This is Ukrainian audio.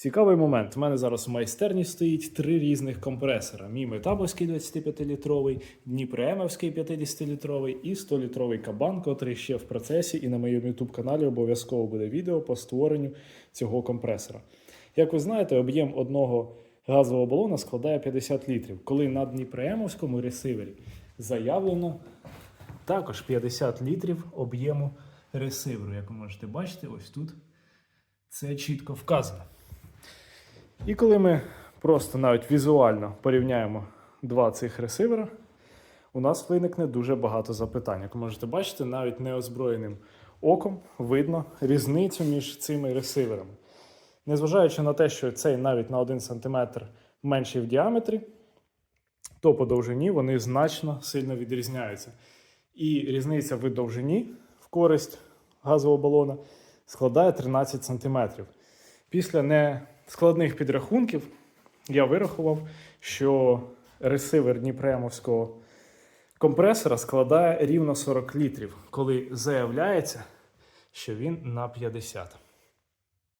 Цікавий момент. У мене зараз в майстерні стоїть три різних компресора: мій метабовський 25-літровий, Дніпремовський 50-літровий і 100-літровий кабан, котрий ще в процесі, і на моєму youtube каналі обов'язково буде відео по створенню цього компресора. Як ви знаєте, об'єм одного газового балона складає 50 літрів, коли на Дніпремовському ресивері заявлено також 50 літрів об'єму ресиверу. Як ви можете бачити, ось тут це чітко вказано. І коли ми просто навіть візуально порівняємо два цих ресивера, у нас виникне дуже багато запитань. Як можете бачити, навіть неозброєним оком видно різницю між цими ресиверами. Незважаючи на те, що цей навіть на 1 см менший в діаметрі, то по довжині вони значно сильно відрізняються. І різниця в довжині в користь газового балона складає 13 см. Після нескладних підрахунків я вирахував, що ресивер Дніпремовського компресора складає рівно 40 літрів, коли заявляється, що він на 50.